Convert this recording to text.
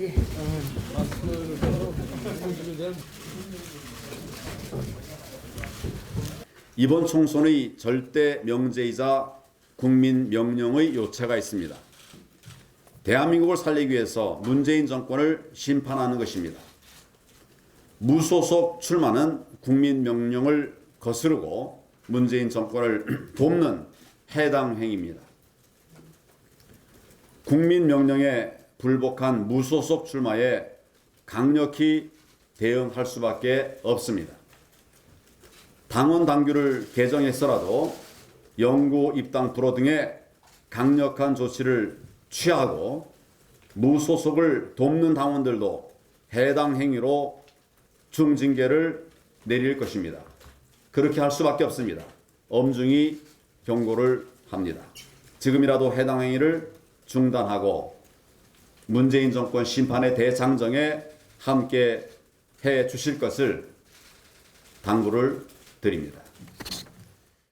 예. 이번 총선의 절대 명제이자 국민 명령의 요체가 있습니다. 대한민국을 살리기 위해서 문재인 정권을 심판하는 것입니다. 무소속 출마는 국민 명령을 거스르고 문재인 정권을 돕는 해당 행위입니다. 국민 명령에 불복한 무소속 출마에 강력히 대응할 수밖에 없습니다. 당원 당규를 개정해서라도 영구 입당 불허 등의 강력한 조치를 취하고 무소속을 돕는 당원들도 해당 행위로 중징계를 내릴 것입니다. 그렇게 할 수밖에 없습니다. 엄중히 경고를 합니다. 지금이라도 해당 행위를 중단하고 문재인 정권 심판의 대장정에 함께 해 주실 것을 당부를 드립니다.